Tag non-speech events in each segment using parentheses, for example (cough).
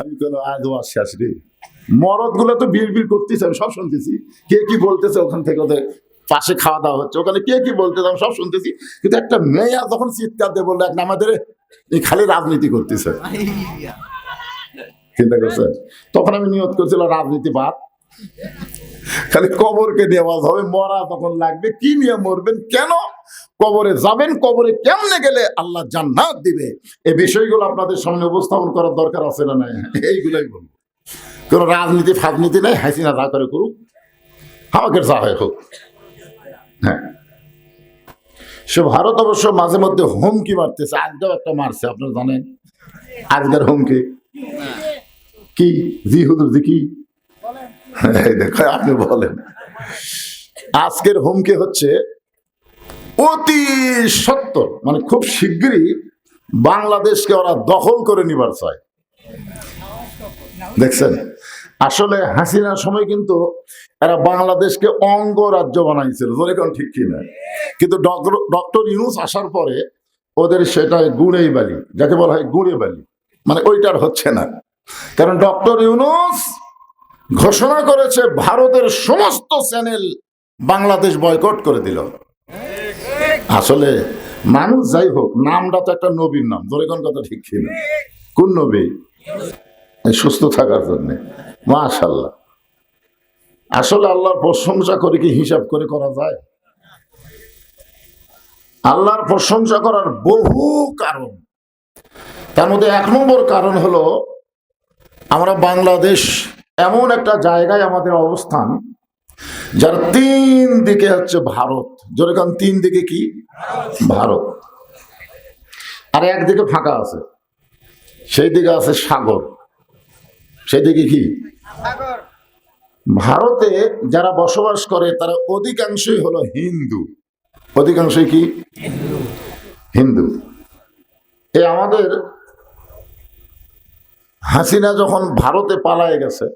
আমি কোনো আজও আসছি আসি মরদগুলো তো বিড় বিড় করতেছে, আমি সব শুনতেছি। কে কি বলতেছে ওখান থেকে ওদের পাশে খাওয়া দাওয়া হচ্ছে। ওখানে কে কি বলতেছে আমি সব শুনতেছি। কিন্তু একটা মেয়ে যখন চিৎকার দিয়ে বলল, এক আমাদের এই খালি রাজনীতি করতেছে। চিন্তা করছে তখন আমি নিয়ত করছিলাম রাজনীতি বাদ খালি কবরকে নেওয়া হবে, মরা তখন লাগবে। কি নিয়ে মরবেন? কেন? কবরে যাবেন, কবরে কেমনে গেলে আল্লাহ জান্নাত দিবে? এই বিষয়গুলো আপনাদের সামনে উপস্থাপন করার দরকার আছে না নাই? এইগুলাই বলব। কোনো রাজনীতি ফাজনীতি নাই, হাসিনা যা করে করুক। আমাকে যা হয় হোক। হ্যাঁ। সে ভারত অবশ্য মাঝে মধ্যে হুমকি মারতেছে আজকেও একটা মারছে, আপনারা জানেন? আজকের হুমকি। কি? জি হুদুর জি কি? আপনি বলেন। আজকের হুমকি হচ্ছে অতি সত্তর মানে খুব শিগগিরই বাংলাদেশকে ওরা দখল করে নিবার চায়। দেখছেন? আসলে হাসিনার সময় কিন্তু এরা বাংলাদেশকে অঙ্গ রাজ্য বানাইছিল কোন ঠিক কিনা। কিন্তু ডক্টর ইউনুস আসার পরে ওদের সেটা গুড়েই বালি, যাকে বলা হয় গুড়ে বালি মানে ওইটার হচ্ছে না। কারণ ডক্টর ইউনুস ঘোষণা করেছে, ভারতের সমস্ত চ্যানেল বাংলাদেশ বয়কট করে দিল। আসলে মানুষ যাই হোক, নামটা তো একটা নবীর নাম। ধরে কোন কথা ঠিক ছিল কোন নবী? সুস্থ থাকার জন্য। মাশাল্লাহ আসলে আল্লাহর প্রশংসা করে কি হিসাব করে করা যায়? আল্লাহর প্রশংসা করার বহু কারণ। তার মধ্যে এক নম্বর কারণ হলো, আমরা বাংলাদেশ এমন একটা জায়গায় আমাদের অবস্থান যার তিন দিকে হচ্ছে ভারত। যেরকম তিন দিকে কি? ভারত। আর একদিকে ফাঁকা আছে। সেই দিকে আছে সাগর। সেই দিকে কি? ভারতে যারা বসবাস করে, তারা অধিকাংশই হলো হিন্দু। অধিকাংশই কি? হিন্দু। এ আমাদের হাসিনা যখন ভারতে পালায় গেছে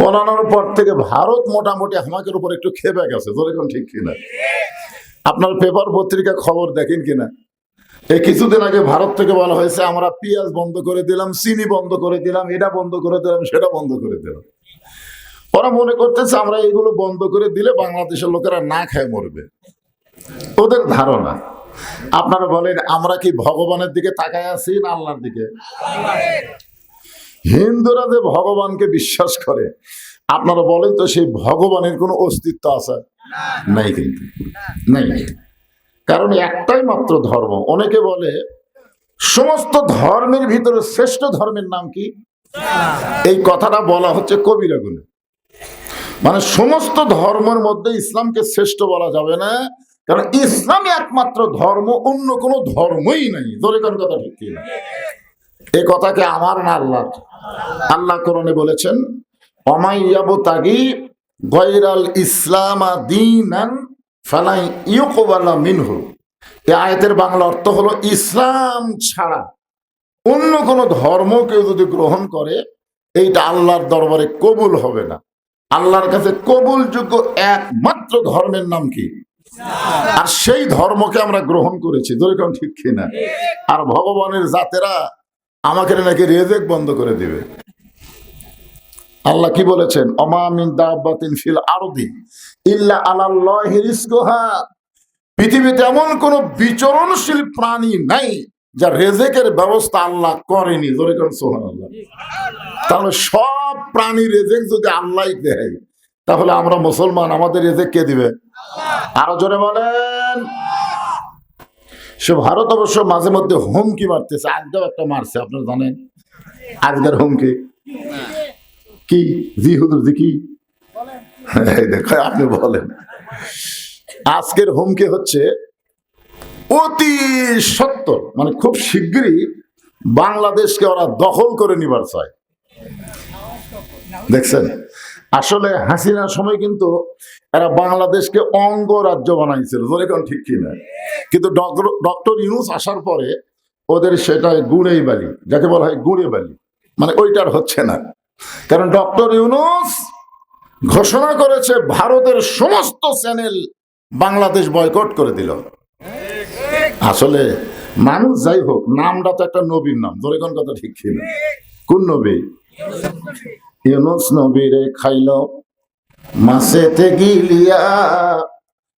পলানোর পর থেকে ভারত মোটামুটি আমাদের উপর একটু খেপে গেছে। যেরকম ঠিক কিনা? আপনার পেপার পত্রিকা খবর দেখেন কিনা? এই কিছুদিন আগে ভারত থেকে বলা হয়েছে, আমরা পেঁয়াজ বন্ধ করে দিলাম, চিনি বন্ধ করে দিলাম, এটা বন্ধ করে দিলাম, সেটা বন্ধ করে দিলাম। ওরা মনে করতেছে, আমরা এগুলো বন্ধ করে দিলে বাংলাদেশের লোকেরা না খায় মরবে। ওদের ধারণা। আপনারা বলেন, আমরা কি ভগবানের দিকে তাকায় আছি না আল্লাহর দিকে? হিন্দুরা যে ভগবানকে বিশ্বাস করে, আপনারা বলেন তো সেই ভগবানের কোনো অস্তিত্ব আছে? নাই কিন্তু, নাই। কারণ একটাই মাত্র ধর্ম। অনেকে বলে, সমস্ত ধর্মের ভিতরে শ্রেষ্ঠ ধর্মের নাম কি? এই কথাটা বলা হচ্ছে কবিরা গুণে। মানে সমস্ত ধর্মের মধ্যে ইসলামকে শ্রেষ্ঠ বলা যাবে না, কারণ ইসলামই একমাত্র ধর্ম, অন্য কোনো ধর্মই নাই। ধরে কথা ঠিক এ কথাকে আমার না আল্লাহ আল্লাহ কোরআনে বলেছেন অমাইয়াবু আয়াতের বাংলা অর্থ হলো ইসলাম ছাড়া অন্য কোনো ধর্ম কেউ যদি গ্রহণ করে, এইটা আল্লাহর দরবারে কবুল হবে না। আল্লাহর কাছে কবুলযোগ্য একমাত্র ধর্মের নাম কি? আর সেই ধর্মকে আমরা গ্রহণ করেছি। যেরকম ঠিক কিনা? আর ভগবানের জাতেরা আমাকে নাকি রেজেক বন্ধ করে দিবে। আল্লাহ কি বলেছেন? অমামিন দাব্বাতিন ফিল আরদি ইল্লা আলাল্লাহি রিজকুহা। পৃথিবীতে এমন কোন বিচরণশীল প্রাণী নাই যা রেজেকের ব্যবস্থা আল্লাহ করেনি। জোরে করেন সুবহানাল্লাহ। তাহলে সব প্রাণী রেজেক যদি আল্লাহ দেয়, তাহলে আমরা মুসলমান, আমাদের রেজেক কে দিবে? আরও জোরে বলেন। সে ভারত অবশ্য মাঝে মধ্যে হুমকি মারতেছে আজকেও একটা মারছে, আপনারা জানেন? আজকের হুমকি? কি? জি হুজুর, জি কি? দেখো, আপনি বলেন। আজকের হুমকি হচ্ছে অতি সত্তর মানে খুব শিগগিরই বাংলাদেশকে ওরা দখল করে নিবার চায়। দেখছেন? আসলে হাসিনার সময় কিন্তু এরা বাংলাদেশকে অঙ্গরাজ্য বানাইছিল। ধরে কোন ঠিক কিনা? কিন্তু ডক্টর ইউনুস আসার পরে ওদের সেটা গুড়েই বালি, যাকে বলা হয় গুড়ে বালি। মানে ওইটার হচ্ছে না। কারণ ডক্টর ইউনুস ঘোষণা করেছে, ভারতের সমস্ত চ্যানেল বাংলাদেশ বয়কট করে দিল। আসলে মানুষ যাই হোক, নামটা তো একটা নবীর নাম। ধরে কোন কথা ঠিক ছিল কোন নবী? ইউনুস নবী রে খাইল। মাসেতে গিলিয়া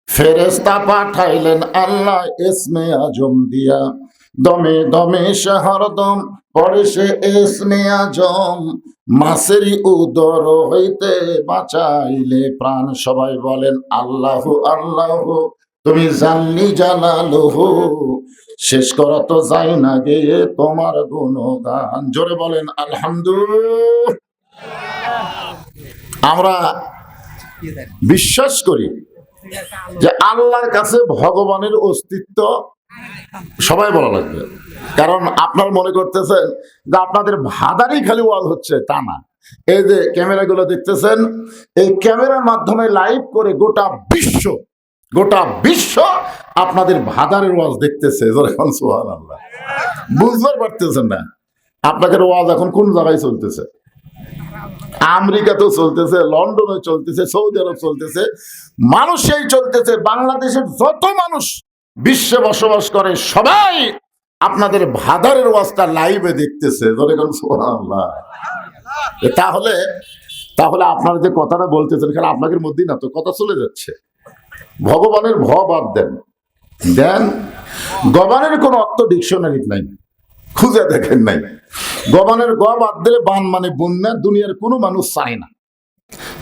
ফেরেস্তা পাঠাইলেন আল্লাহ এসমে আজম দিয়া। দমে দমে শাহরদম পরে সে এসমে আজম। মাসেরই উদর হইতে বাঁচাইলে প্রাণ। সবাই বলেন, আল্লাহ আল্লাহ, তুমি জানলি জানালো শেষ করা তো যাই না গে তোমার গুণগান। জোরে বলেন আলহামদুলিল্লাহ আমরা বিশ্বাস করি যে আল্লাহর কাছে ভগবানের অস্তিত্ব সবাই বলা লাগবে। কারণ আপনার মনে করতেছেন যে আপনাদের ভাদারই খালি ওয়াজ হচ্ছে, তা না। এই যে ক্যামেরাগুলো দেখতেছেন, এই ক্যামেরার মাধ্যমে লাইভ করে গোটা বিশ্ব গোটা বিশ্ব আপনাদের ভাদারের ওয়াজ দেখতেছে। বুঝতে পারতেছেন না। আপনাদের ওয়াজ এখন কোন জায়গায় চলতেছে? আমেরিকাতেও চলতেছে লন্ডনে চলতেছে, সৌদি আরব চলতেছে, মানুষেই চলতেছে, বাংলাদেশের যত মানুষ বিশ্বে বসবাস করে, সবাই আপনাদের ভাদারের ওয়াজটা লাইভে দেখতেছে। তাহলে তাহলে আপনারা যে কথাটা বলতেছেন এখানে আপনাদের মধ্যেই না তো, কথা চলে যাচ্ছে। ভগবানের ভ বাদ দেন। দেন গবানের কোনো অর্থ ডিকশনারি নাই। খুঁজে দেখেন নাই। গবানের গ বাদ দিলে বান মানে বন্যা, দুনিয়ার কোনো মানুষ চায় না।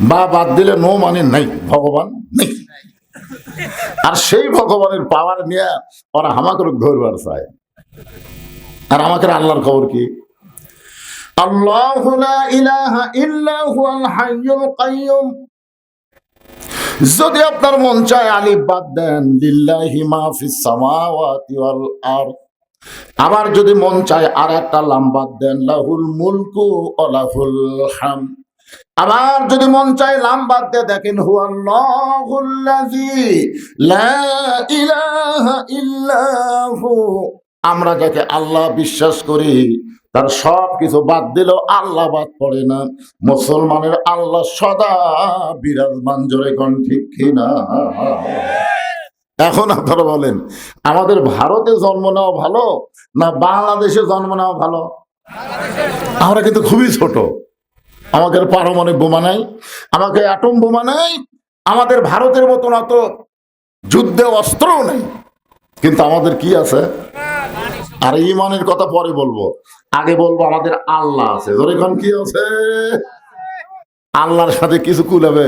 বা বাদ দিলে নো মানে নাই, ভগবান নেই। আর সেই ভগবানের পাওয়ার নিয়ে ওরা হামাকে ধরবার চায়। আর আমাকে আল্লাহর খবর কি? আল্লাহু ইলাহা যদি আপনার মন চায় আলিফ বাদ দেন, লিল্লাহি মা ওয়াল আরদ। আবার যদি মন চায় আর একটা লাম বাদ দেন, লাহুল মুলকু ও লাহুল হাম। আবার যদি মন চায় লাম বাদ দিয়ে দেখেন আমরা যাকে আল্লাহ বিশ্বাস করি, তার সব কিছু বাদ দিলেও আল্লাহ বাদ পড়ে না। মুসলমানের আল্লাহ সদা বিরাজমান, জোরে কোন ঠিক কিনা? এখন আপনারা বলেন, আমাদের ভারতে জন্ম নেওয়া ভালো না বাংলাদেশে জন্ম নেওয়া ভালো? আমরা কিন্তু খুবই ছোট। আমাদের পারমাণবিক বোমা নাই, আমাকে অ্যাটম বোমা নাই, আমাদের ভারতের মতন অত যুদ্ধে অস্ত্রও নেই। কিন্তু আমাদের কি আছে? আর ইমানের কথা পরে বলব। আগে বলব, আমাদের আল্লাহ আছে। ধরে কি আছে? আল্লাহর সাথে কিছু কুলাবে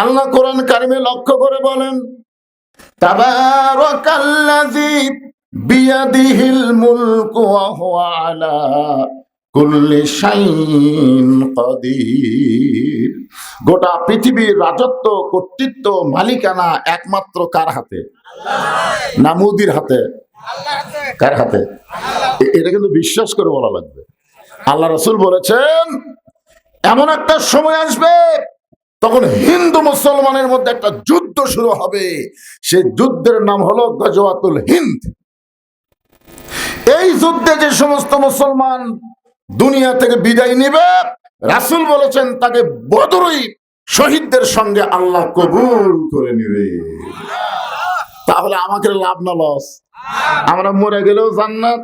আল্লাহ কোরআন কারিমে লক্ষ্য করে বলেন তাবারাকাল্লাযী বিয়াদিহিল মুলকু ওয়া হুয়া আলা কুল্লি শাইইন কাদির। গোটা পৃথিবীর রাজত্ব কর্তৃত্ব মালিকানা একমাত্র কার হাতে? না মোদির হাতে? কার হাতে? এটা কিন্তু বিশ্বাস করে বলা লাগবে। আল্লাহ রসুল বলেছেন এমন একটা সময় আসবে তখন হিন্দু মুসলমানের মধ্যে একটা যুদ্ধ শুরু হবে। সেই যুদ্ধের নাম হলো গজওয়াতুল হিন্দ। এই যুদ্ধে যে সমস্ত মুসলমান দুনিয়া থেকে বিদায় নিবে, রাসূল বলেছেন তাকে বদরই শহীদদের সঙ্গে আল্লাহ কবুল করে নিবে। তাহলে আমাকে লাভ না লস? আমরা মরে গেলেও জান্নাত,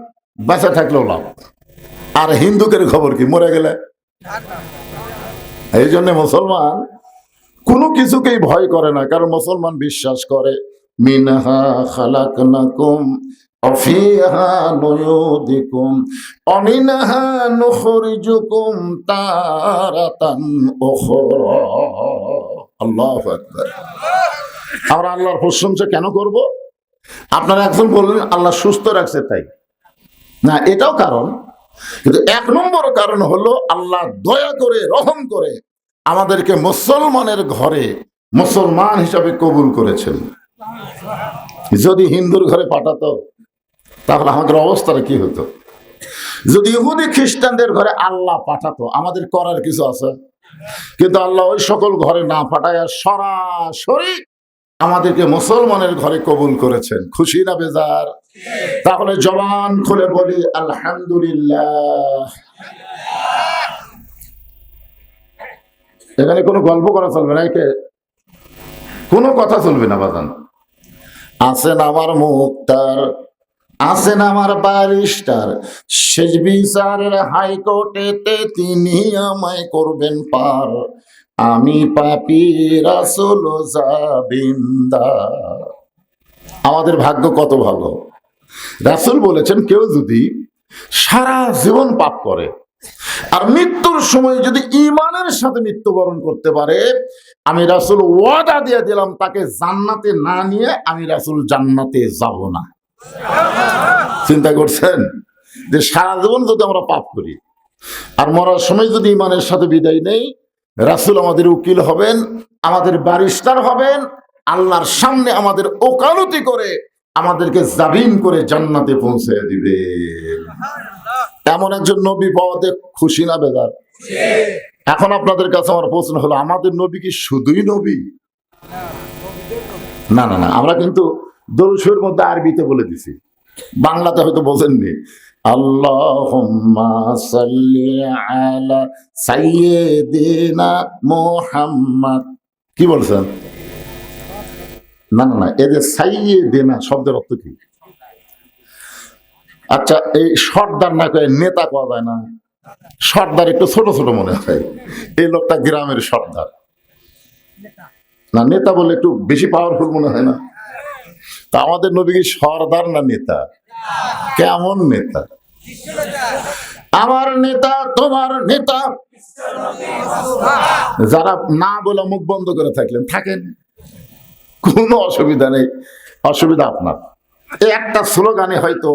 বেঁচে থাকলেও লাভ। আর হিন্দুকের খবর কি? মরে গেলে? এই জন্য মুসলমান কোনো কিছুকেই ভয় করে না। কারণ মুসলমান বিশ্বাস করে, মিনহা খালাকনাকুম আল্লাহু আকবার। আমরা আল্লাহর প্রশংসা কেন করব? আপনারা একজন বললেন, আল্লাহ সুস্থ রাখছে তাই। না, এটাও কারণ। কিন্তু এক নম্বর কারণ হলো, আল্লাহ দয়া করে, রহম করে আমাদেরকে মুসলমানের ঘরে মুসলমান হিসাবে কবুল করেছেন। যদি হিন্দুর ঘরে পাঠাতো, তাহলে আমাদের অবস্থাটা কি হতো? যদি ইহুদি খ্রিস্টানদের ঘরে আল্লাহ পাঠাতো, আমাদের করার কিছু আছে? কিন্তু আল্লাহ ওই সকল ঘরে না পাঠায় সরাসরি আমাদেরকে মুসলমানের ঘরে কবুল করেছেন। খুশি না বেজার? তাহলে জবান খুলে বলি, আলহামদুলিল্লাহ। এখানে কোনো গল্প করা চলবে না, একে কোনো কথা চলবে না, বাজান। আছেন আমার মুক্তার আছেন আমার ব্যারিস্টার, শেষ বিচারের হাইকোর্টেতে তিনি আমায় করবেন পার। আমি পাপি রাসুল জাবিন্দা। আমাদের ভাগ্য কত ভালো। রাসুল বলেছেন, কেউ যদি সারা জীবন পাপ করে আর মৃত্যুর সময় যদি ইমানের সাথে মৃত্যুবরণ করতে পারে, আমি রাসুল ওয়াদা দিয়ে দিলাম তাকে জান্নাতে না নিয়ে আমি রাসুল জান্নাতে যাব না। চিন্তা করছেন? যে সারা জীবন যদি আমরা পাপ করি, আর মরার সময় যদি ইমানের সাথে বিদায় নেই, রাসুল আমাদের উকিল হবেন, আমাদের ব্যারিস্টার হবেন, আল্লাহর সামনে আমাদের ওকালতি করে আমাদেরকে জাবিন করে জান্নাতে পৌঁছে দিবে এমন একজন নবী পাওয়াতে খুশি না বেদার এখন আপনাদের কাছে আমার প্রশ্ন হলো, আমাদের নবী কি শুধুই নবী? না না না, আমরা কিন্তু দরুসের মধ্যে আরবিতে বলে দিছি। বাংলাতে হয়তো বোঝেননি। আল্লাহুম্মা সাল্লি আলা সাইয়্যিদিনা মুহাম্মদ। কি বলছেন? না না না, এই যে সাইয়্যিদিনা শব্দের অর্থ কি? আচ্ছা এই সর্দার না কয়ে নেতা পাওয়া যায় না? সর্দার একটু ছোট ছোট মনে হয়। এই লোকটা গ্রামের সর্দার। না, নেতা বলে একটু বেশি পাওয়ারফুল মনে হয় না? তা আমাদের নবী কি সর্দার না নেতা? কেমন নেতা? আমার নেতা, তোমার নেতা। যারা না বলে মুখ বন্ধ করে থাকলেন, থাকেন। কোনো অসুবিধা নেই। অসুবিধা আপনার। একটা স্লোগানে হয়তো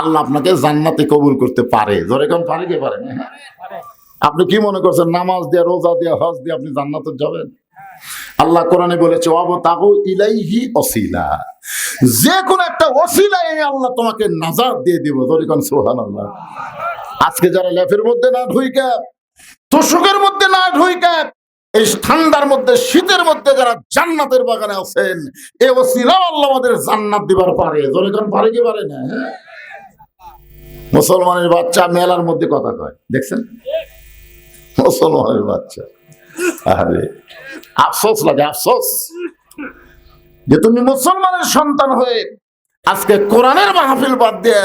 আল্লাহ আপনাকে জান্নাতে কবুল করতে পারে। ধরে কোন পারে কি পারে? আপনি কি মনে করছেন, নামাজ দিয়ে, রোজা দিয়ে, হজ দিয়ে আপনি জান্নাতে যাবেন? আল্লাহ কোরআনে বলেছে অব তাবু ইলাইহি অসিলা যে কোন একটা অসিলায় আল্লাহ তোমাকে নাজাত দিয়ে দিব। ধরে কোন সোহান আল্লাহ আজকে যারা লেফের মধ্যে না ঢুইকা, তোষকের মধ্যে না ঢুইকা, এই ঠান্ডার মধ্যে, শীতের মধ্যে যারা জান্নাতের বাগানে আছেন, এ ওসিলাও আল্লাহ আমাদের জান্নাত দিবার পারে। ধরে কোন পারে কি পারে না? মুসলমানের বাচ্চা মেলার মধ্যে কথা কয়। দেখছেন? মুসলমানের বাচ্চা। আরে, আফসোস লাগে, আফসোস। যে তুমি মুসলমানের সন্তান হয়ে আজকে কোরআনের মাহফিল বাদ দিয়ে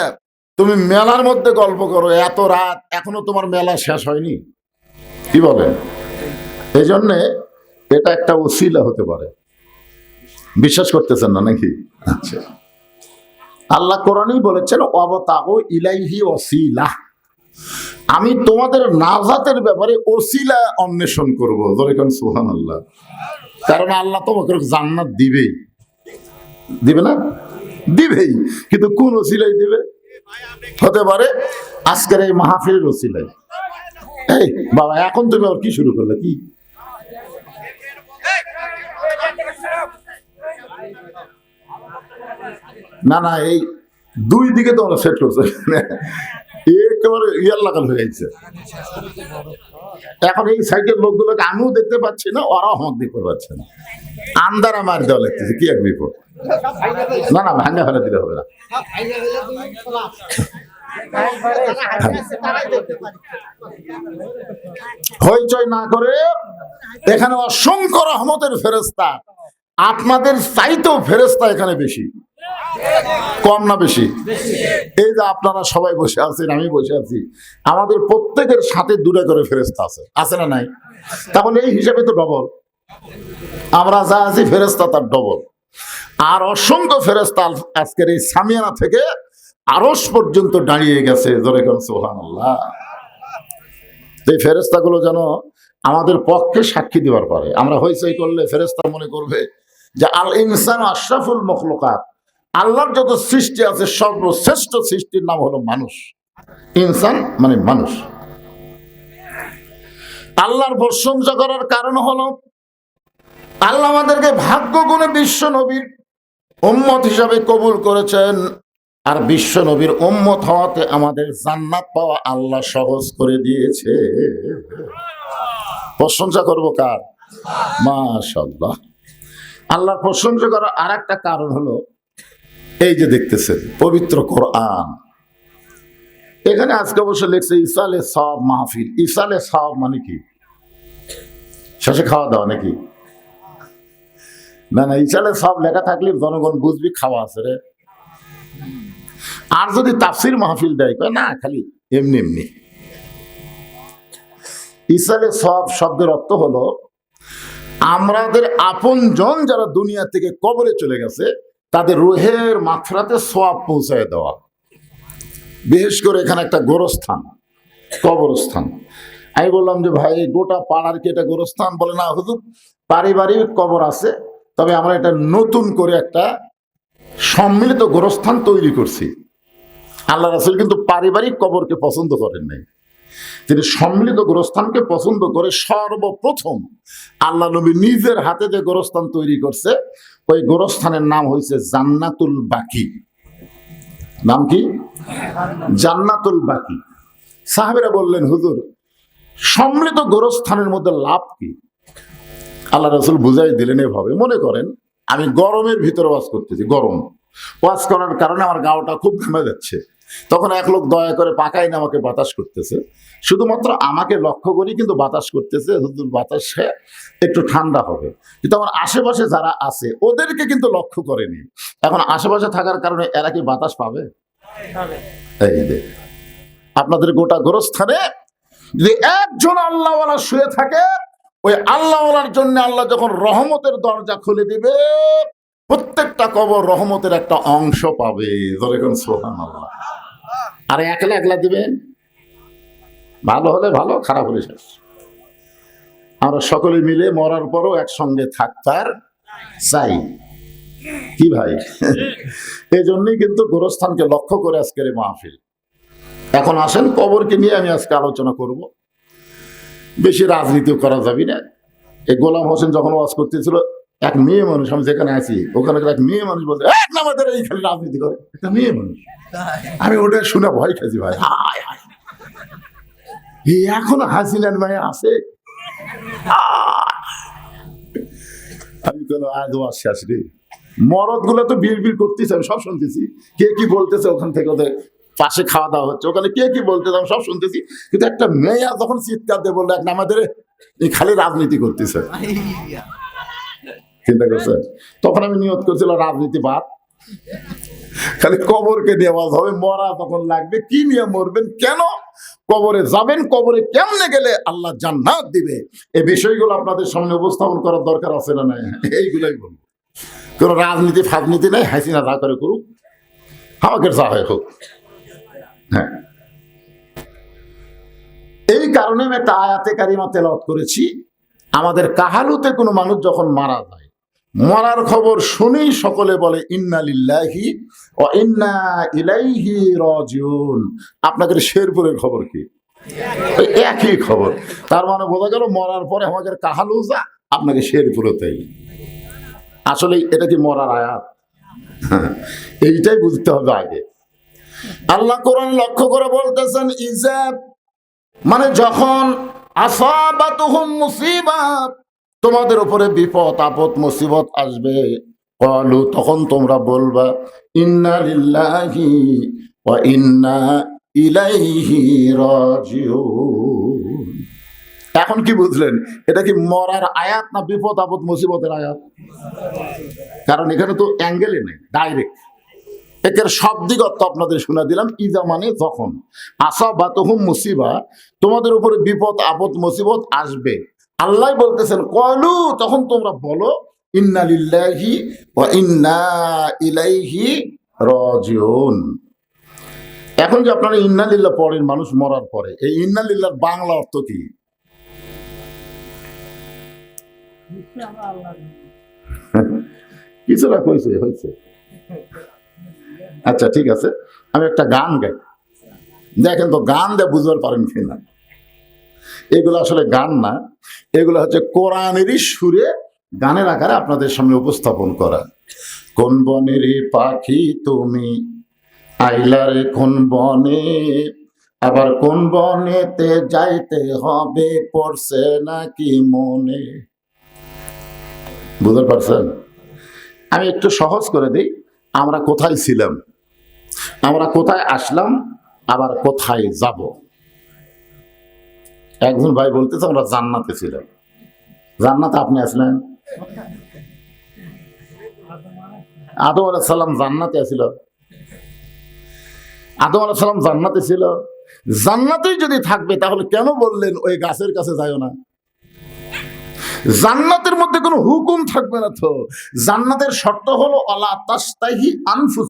তুমি মেলার মধ্যে গল্প করো, এত রাত এখনও তোমার মেলা শেষ হয়নি? কি বলে এই জন্যে এটা একটা ওসিলা হতে পারে। বিশ্বাস করতেছেন না নাকি? আচ্ছা। আল্লাহ কোরআনই বলেছেন, অবতাগো ইলাইহি ওসিলা। আমি তোমাদের নাজাতের ব্যাপারে ওসিলা অন্বেষণ করব। যেরকম সুহান আল্লাহ কারণ আল্লাহ তোমাকে জান্নাত দিবেই। দিবে না? দিবেই। কিন্তু কোন ওসিলাই দিবে? হতে পারে আজকের এই মাহফিলের ওসিলাই। এই, বাবা, এখন তুমি আর কি শুরু করলে? কি? না না, এই দুই দিকে তোমরা সেট করছ। একেবারে ইয়ার লাগাল হয়ে গেছে। এখন এই সাইডের লোকগুলোকে আমিও দেখতে পাচ্ছি না, ওরাও আমাকে দেখতে পাচ্ছে না। আন্দারা মার দেওয়া লাগতেছে, কি এক বিপদ। না না ভাঙ্গা ফেলে দিলে হবে না। হইচই না করে, এখানে অসংখ্য রহমতের ফেরেস্তা আপনাদের চাইতেও ফেরেস্তা এখানে বেশি। কম না বেশি? এই যে আপনারা সবাই বসে আছেন, আমি বসে আছি। আমাদের প্রত্যেকের সাথে দূরে করে ফেরেস্তা আছে। আছে না নাই? তাহলে এই হিসাবে তো ডবল আমরা যা আছি ফেরেস্তা তার ডবল আর অসংখ্য ফেরেস্তা আজকের এই সামিয়ানা থেকে আরস পর্যন্ত দাঁড়িয়ে গেছে। জোরে কোন সোহান আল্লাহ এই ফেরেস্তাগুলো যেন আমাদের পক্ষে সাক্ষী দেওয়ার পারে। আমরা হইচই করলে ফেরেস্তা মনে করবে যে আল ইনসান আশরাফুল মখলুকাত। আল্লাহর যত সৃষ্টি আছে, সর্বশ্রেষ্ঠ সৃষ্টির নাম হলো মানুষ। ইনসান মানে মানুষ। আল্লাহর প্রশংসা করার কারণ হলো, আল্লাহ আমাদেরকে ভাগ্য গুণে বিশ্ব নবীর উম্মত হিসাবে কবুল করেছেন। আর বিশ্ব নবীর উম্মত হওয়াতে আমাদের জান্নাত পাওয়া আল্লাহ সহজ করে দিয়েছে। প্রশংসা করব কার? মাশাল্লাহ আল্লাহর প্রশংসা করার আর একটা কারণ হলো এই যে দেখতেছেন, পবিত্র কোরআন। এখানে আজকে অবশ্য লিখছে ইসালে সব মাহফিল। ইসালে সব মানে কি? শেষে খাওয়া দাওয়া নাকি? না না ইসালে সব লেখা থাকলে জনগণ বুঝবি, খাওয়া আছে রে। আর যদি তাফসির মাহফিল দেয়, কয়, না, খালি এমনি এমনি। ইসালে সব শব্দের অর্থ হলো আমাদের আপন জন যারা দুনিয়া থেকে কবরে চলে গেছে তাদের রুহের মাত্রাতে সব পৌঁছায় দেওয়া। বিশেষ করে এখানে একটা গোরস্থান, কবরস্থান। আমি বললাম যে, ভাই, গোটা পাড়ার কি এটা গোরস্থান? বলে, না হুজুর, পারিবারিক কবর আছে, তবে আমরা এটা নতুন করে একটা সম্মিলিত গোরস্থান তৈরি করছি। আল্লাহ রাসুল কিন্তু পারিবারিক কবরকে পছন্দ করেন নাই। তিনি সম্মিলিত গোরস্থানকে পছন্দ করে সর্বপ্রথম আল্লাহ নবী নিজের হাতে যে গোরস্থান তৈরি করছে, ওই গোরস্থানের নাম হয়েছে জান্নাতুল বাকি। নাম কি? জান্নাতুল বাকি। সাহাবেরা বললেন, হুজুর, সম্মিলিত গোরস্থানের মধ্যে লাভ কি? আল্লাহ রসুল বুঝাই দিলেন এভাবে, মনে করেন, আমি গরমের ভিতরে ওয়াজ করতেছি, গরম। ওয়াজ করার কারণে আমার গাওটা খুব ঘেমে যাচ্ছে। তখন এক লোক দয়া করে পাকাই না আমাকে বাতাস করতেছে। শুধুমাত্র আমাকে লক্ষ্য করি কিন্তু বাতাস করতেছে বাতাসে একটু ঠান্ডা হবে। কিন্তু আমার আশেপাশে যারা আছে, ওদেরকে কিন্তু লক্ষ্য করেনি। এখন আশেপাশে থাকার কারণে এরা কি বাতাস পাবে? আপনাদের গোটা গোরস্থানে যদি একজন আল্লাহওয়ালা শুয়ে থাকে, ওই আল্লাহওয়ালার জন্য আল্লাহ যখন রহমতের দরজা খুলে দিবে প্রত্যেকটা কবর রহমতের একটা অংশ পাবে। যেরকম সোহান আল্লাহ আর একলা একলা দিবেন? ভালো হলে ভালো, খারাপ হলে শেষ। আমরা সকলে মিলে মরার পরও একসঙ্গে থাকতার চাই। কি ভাই? এই জন্যই কিন্তু গোরস্থানকে লক্ষ্য করে আজকের মাহফিল। এখন আসেন, কবরকে নিয়ে আমি আজকে আলোচনা করব। বেশি রাজনীতিও করা যাবে না। এই গোলাম হোসেন যখন ওয়াজ করতেছিল এক মেয়ে মানুষ, আমি যেখানে আছি, ওখানে এক মেয়ে মানুষ বলতে এক আমাদের এই খালি রাজনীতি করে। একটা মেয়ে মানুষ। আমি ওটা শুনে ভয় খাইছি ভাই। হায় হায়। হাসিলেন, ভাই আহ! আমি কোনো আজ ওয়াজ শেষ রে মরদগুলো তো বিড় বিড় করতেছে, আমি সব শুনতেছি। কে কি বলতেছে ওখান থেকে ওদের পাশে খাওয়া দাওয়া হচ্ছে। ওখানে কে কি বলতেছে আমি সব শুনতেছি। কিন্তু একটা মেয়ে যখন চিৎকার দিয়ে বলল, এক না, আমাদের এই খালি রাজনীতি করতেছে। চিন্তা করছেন তখন আমি নিয়ত করছিলাম রাজনীতি বাদ খালি কবরকে দেওয়া হবে, মরা তখন লাগবে। কি নিয়ে মরবেন? কেন? কবরে যাবেন, কবরে কেমনে গেলে আল্লাহ জান্নাত দিবে? এই বিষয়গুলো আপনাদের সামনে উপস্থাপন করার দরকার আছে না নাই? এইগুলাই বলব। কোন রাজনীতি ফাজনীতি নেই হাসিনা যা করে করুক। আমাকে যা হয় হোক। হ্যাঁ। এই কারণে আমি একটা আয়াতে কারিমা তেলাওয়াত করেছি। আমাদের কাহালুতে কোনো মানুষ যখন মারা যায় মরার খবর শুনেই সকলে বলে, ইন্না ও ইন্না ইলাইহি রাজিউন। আপনাদের শেরপুরের খবর কি? একই খবর। তার মানে বোঝা গেল মরার পরে আমাদের কাহালু যা আপনাকে শেরপুরতেই আসলে এটা কি মরার আয়াত? এইটাই বুঝতে হবে আগে। আল্লাহ কোরআন লক্ষ্য করে বলতেছেন ইজাব মানে যখন আসাবাতুহুম মুসিবাত তোমাদের উপরে বিপদ, আপদ, মুসিবত আসবে। কলু, তখন তোমরা বলবা, ইন্না লিল্লাহি ওয়া ইন্না ইলাইহি রাজিউন। এখন কি বুঝলেন? এটা কি মরার আয়াত না বিপদ, আপদ, মুসিবতের আয়াত? কারণ এখানে তো অ্যাঙ্গেলে নেই, ডাইরেক্ট। একের শব্দিক অর্থ আপনাদের শুনে দিলাম, ইজা মানে যখন আসা বা তহুম মুসিবা তোমাদের উপরে বিপদ, আপদ, মুসিবত আসবে। আল্লাহ বলতেছেন কলু তখন তোমরা বলো ইন্না লিল্লাহি ওয়া ইন্না ইলাইহি রাজিউন। এখন যে আপনারা ইন্না লিল্লাহ পড়েন মানুষ মরার পরে এই ইন্না লিল্লাহর বাংলা অর্থ কি? (laughs) কিছুটা হয়েছে হয়েছে আচ্ছা ঠিক আছে। আমি একটা গান গাই। দেখেন তো গান দিয়ে বুঝতে পারেন কিনা। এগুলো আসলে গান না। এগুলো হচ্ছে কোরআনেরই সুরে, গানের আকারে আপনাদের সামনে উপস্থাপন করা। কোন বনের পাখি তুমি? আইলারে কোন বনে? আবার কোন বনেতে যাইতে হবে? পড়ছে নাকি মনে? বুঝতে পারছেন? আমি একটু সহজ করে দিই, আমরা কোথায় ছিলাম? আমরা কোথায় আসলাম? আবার কোথায় যাব? একজন ভাই বলতেছে, আমরা জান্নাতে ছিলাম। জান্নাতে আপনি আসলেন? আদম আলাইসাল্লাম জান্নাতে আসিল। আদম সালাম জান্নাতে ছিল। জান্নাতেই যদি থাকবে, তাহলে কেন বললেন, ওই গাছের কাছে যাইও না? জান্নাতের মধ্যে কোনো হুকুম থাকবে না তো। জান্নাতের শর্ত হলো আল্লাহ তাস্তাহি আনফুস